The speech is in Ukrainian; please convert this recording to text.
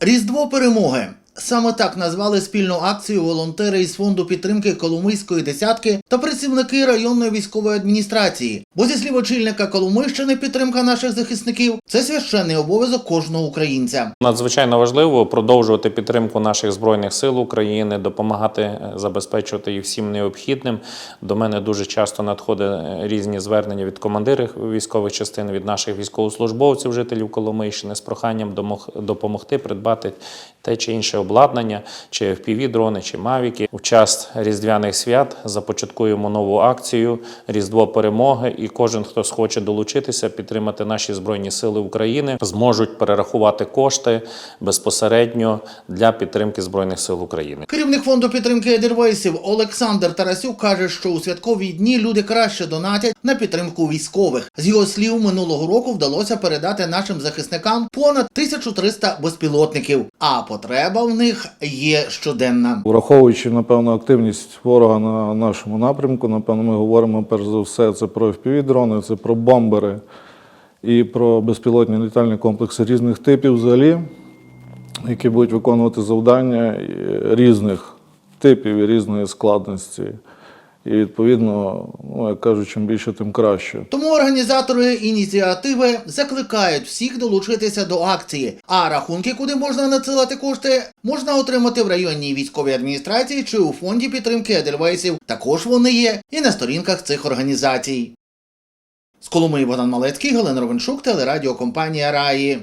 Різдво перемоги. Саме так назвали спільну акцію волонтери із фонду підтримки Коломийської десятки та працівники районної військової адміністрації. Бо зі слів очільника Коломийщини підтримка наших захисників це священний обов'язок кожного українця. Надзвичайно важливо продовжувати підтримку наших збройних сил України, допомагати е, забезпечувати їх всім необхідним. До мене дуже часто надходять е, різні звернення від командирів військових частин, від наших військовослужбовців, жителів Коломийщини, з проханням допомогти придбати те чи інше обладнання, чи fpv дрони, чи мавіки. В час різдвяних свят започаткуємо нову акцію Різдво перемоги. І кожен, хто схоче долучитися, підтримати наші збройні сили України, зможуть перерахувати кошти безпосередньо для підтримки збройних сил України. Керівник фонду підтримки Едельвейсів Олександр Тарасюк каже, що у святкові дні люди краще донатять на підтримку військових. З його слів, минулого року вдалося передати нашим захисникам понад 1300 безпілотників, а потреба в них є щоденна. Враховуючи, напевно, активність ворога на нашому напрямку, напевно, ми говоримо перш за все це про FPV-дрони, це про бомбери і про безпілотні літальні комплекси різних типів взагалі, які будуть виконувати завдання е, різних типів і різної складності. І відповідно, ну як кажуть, чим більше, тим краще. Тому організатори ініціативи закликають всіх долучитися до акції. А рахунки, куди можна надсилати кошти, можна отримати в районній військовій адміністрації чи у фонді підтримки Едельвейсів. Також вони є і на сторінках цих організацій. З Коломиї Богдан Малецький, Галина Ровеншук, телерадіокомпанія Раї.